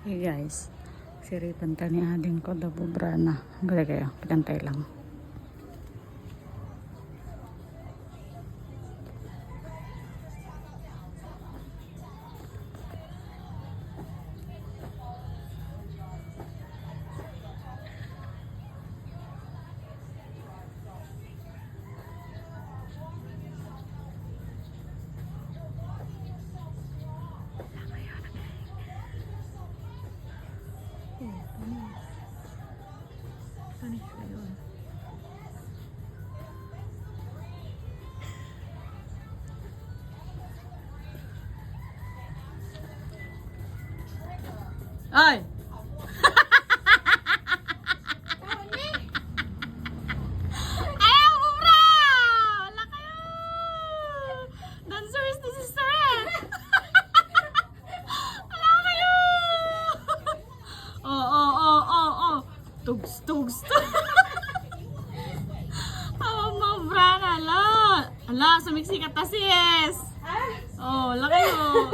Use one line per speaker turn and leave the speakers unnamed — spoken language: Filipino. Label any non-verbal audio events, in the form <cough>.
Hey guys, siripan ta ni ading ko da bubrana. Bala kayo, pagantay lang. Hi. Tugs, tugs, <laughs> tugs! Oh, mo, bra, ala! Ala, sumiksi ka ta sis! Oh, wala kayo!